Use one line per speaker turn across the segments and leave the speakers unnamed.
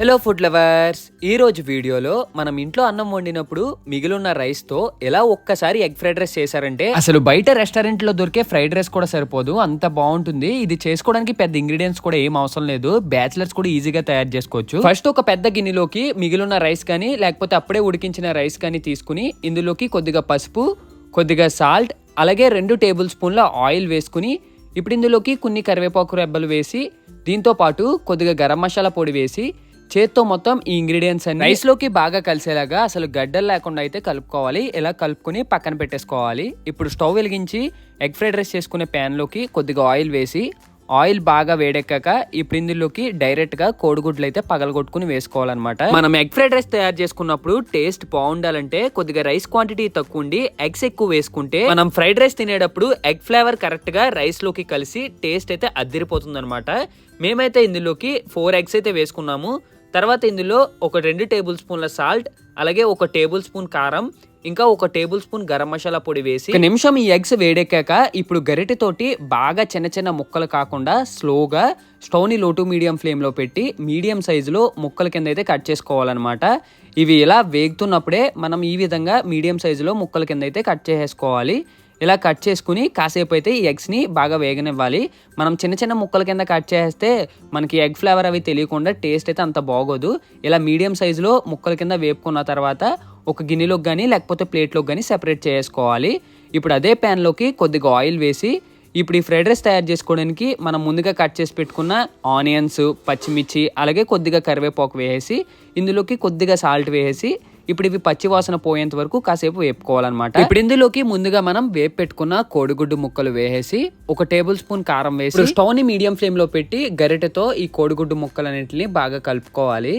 Hello food lovers ఈ రోజు వీడియోలో మనం ఇంట్లో అన్నం వండినప్పుడు మిగిలిన రైస్తో ఎలా ఒక్కసారి ఎగ్ ఫ్రైడ్ రైస్ చేశారంటే అసలు బయట రెస్టారెంట్లో దొరికే ఫ్రైడ్ రైస్ కూడా సరిపోదు అంత బాగుంటుంది. ఇది చేసుకోవడానికి పెద్ద ఇంగ్రీడియంట్స్ కూడా ఏం అవసరం లేదు. బ్యాచిలర్స్ కూడా ఈజీగా తయారు చేసుకోవచ్చు. ఫస్ట్ ఒక పెద్ద గిన్నెలోకి మిగిలిన రైస్ కానీ లేకపోతే అప్పుడే ఉడికించిన రైస్ కానీ తీసుకుని ఇందులోకి కొద్దిగా పసుపు కొద్దిగా సాల్ట్ అలాగే రెండు టేబుల్ స్పూన్ల ఆయిల్ వేసుకుని ఇప్పుడు ఇందులోకి కొన్ని కరివేపాకు రెబ్బలు వేసి దీంతో పాటు కొద్దిగా గరం మసాలా పొడి వేసి చేత్తో మొత్తం ఈ ఇంగ్రీడియంట్స్ అన్ని రైస్లోకి బాగా కలిసేలాగా అసలు గడ్డలు లేకుండా అయితే కలుపుకోవాలి. ఇలా కలుపుకొని పక్కన పెట్టేసుకోవాలి. ఇప్పుడు స్టవ్ వెలిగించి ఎగ్ ఫ్రైడ్ రైస్ చేసుకునే ప్యాన్లోకి కొద్దిగా ఆయిల్ వేసి ఆయిల్ బాగా వేడెక్కాక ఇప్పుడు ఇందులోకి డైరెక్ట్గా కోడిగుడ్లు అయితే పగలగొట్టుకుని వేసుకోవాలన్నమాట. మనం ఎగ్ ఫ్రైడ్ రైస్ తయారు చేసుకున్నప్పుడు టేస్ట్ బాగుండాలంటే కొద్దిగా రైస్ క్వాంటిటీ తక్కువ ఉండి ఎగ్స్ ఎక్కువ వేసుకుంటే మనం ఫ్రైడ్ రైస్ తినేటప్పుడు ఎగ్ ఫ్లేవర్ కరెక్ట్గా రైస్లోకి కలిసి టేస్ట్ అయితే అద్దిరిపోతుంది అనమాట మేమైతే ఇందులోకి ఫోర్ ఎగ్స్ అయితే వేసుకున్నాము. తర్వాత ఇందులో ఒక రెండు టేబుల్ స్పూన్ల సాల్ట్ అలాగే ఒక టేబుల్ స్పూన్ కారం ఇంకా ఒక టేబుల్ స్పూన్ గరం మసాలా పొడి వేసి ఒక నిమిషం ఈ ఎగ్స్ వేడెక్కాక ఇప్పుడు గరిటెతోటి బాగా చిన్న చిన్న ముక్కలు కాకుండా స్లోగా స్టవ్ని లోటు మీడియం ఫ్లేమ్లో పెట్టి మీడియం సైజులో ముక్కల కింద అయితే కట్ చేసుకోవాలన్నమాట. ఇవి ఇలా వేగుతున్నప్పుడే మనం ఈ విధంగా మీడియం సైజులో ముక్కల కింద అయితే కట్ చేసేసుకోవాలి. ఇలా కట్ చేసుకుని కాసేపు అయితే ఈ ఎగ్స్ని బాగా వేగనివ్వాలి. మనం చిన్న చిన్న ముక్కల కింద కట్ చేస్తే మనకి ఎగ్ ఫ్లేవర్ అవి తెలియకుండా టేస్ట్ అయితే అంత బాగోదు. ఇలా మీడియం సైజులో ముక్కల కింద వేపుకున్న తర్వాత ఒక గిన్నెలోకి కానీ లేకపోతే ప్లేట్లోకి కానీ సెపరేట్ చేసుకోవాలి. ఇప్పుడు అదే ప్యాన్లోకి కొద్దిగా ఆయిల్ వేసి ఇప్పుడు ఈ ఫ్రైడ్ రైస్ తయారు చేసుకోవడానికి మనం ముందుగా కట్ చేసి పెట్టుకున్న ఆనియన్స్ పచ్చిమిర్చి అలాగే కొద్దిగా కరివేపాకు వేసేసి ఇందులోకి కొద్దిగా సాల్ట్ వేసేసి ఇప్పుడు ఇవి పచ్చి వాసన పోయేంత వరకు కాసేపు వేపుకోవాలన్నమాట. ఇప్పుడు ఇందులోకి ముందుగా మనం వేపు పెట్టుకున్న కోడిగుడ్డు ముక్కలు వేసేసి ఒక టేబుల్ స్పూన్ కారం వేసి స్టవ్ని మీడియం ఫ్లేమ్లో పెట్టి గరిటెతో ఈ కోడిగుడ్డు ముక్కలన్నింటిని బాగా కలుపుకోవాలి.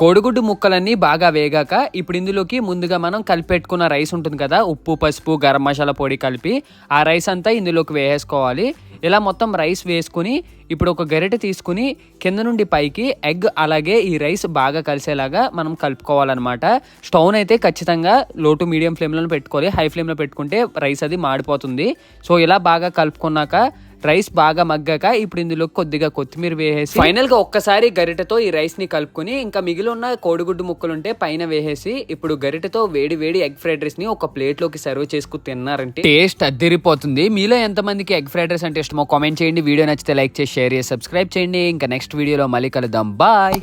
కోడిగుడ్డు ముక్కలన్నీ బాగా వేగాక ఇప్పుడు ఇందులోకి ముందుగా మనం కలిపెట్టుకున్న రైస్ ఉంటుంది కదా ఉప్పు పసుపు గరం మసాలా పొడి కలిపి ఆ రైస్ అంతా ఇందులోకి వేసేసుకోవాలి. ఇలా మొత్తం రైస్ వేసుకుని ఇప్పుడు ఒక గరిటె తీసుకుని కింద నుండి పైకి ఎగ్ అలాగే ఈ రైస్ బాగా కలిసేలాగా మనం కలుపుకోవాలన్నమాట. స్టవ్ అయితే ఖచ్చితంగా లో టు మీడియం ఫ్లేమ్లో పెట్టుకోవాలి. హై ఫ్లేమ్లో పెట్టుకుంటే రైస్ అది మాడిపోతుంది. సో ఇలా బాగా కలుపుకున్నాక రైస్ బాగా మగ్గాక ఇప్పుడు ఇందులో కొద్దిగా కొత్తిమీర వేసేసి ఫైనల్గా ఒక్కసారి గరిటతో ఈ రైస్ని కలుపుకొని ఇంకా మిగిలి ఉన్న కోడిగుడ్డు ముక్కలు ఉంటే పైన వేసేసి ఇప్పుడు గరిటతో వేడి వేడి ఎగ్ ఫ్రైడ్ రైస్ని ఒక ప్లేట్లోకి సర్వ్ చేసుకుని తిన్నారంటే టేస్ట్ అద్దరిపోతుంది మీలో ఎంతమందికి ఎగ్ ఫ్రైడ్ రైస్ అంటే ఇష్టమో కామెంట్ చేయండి. వీడియో నచ్చితే లైక్ చేసి షేర్ చేసి సబ్స్క్రైబ్ చేయండి. ఇంకా నెక్స్ట్ వీడియోలో మళ్ళీ కలుద్దాం. బాయ్.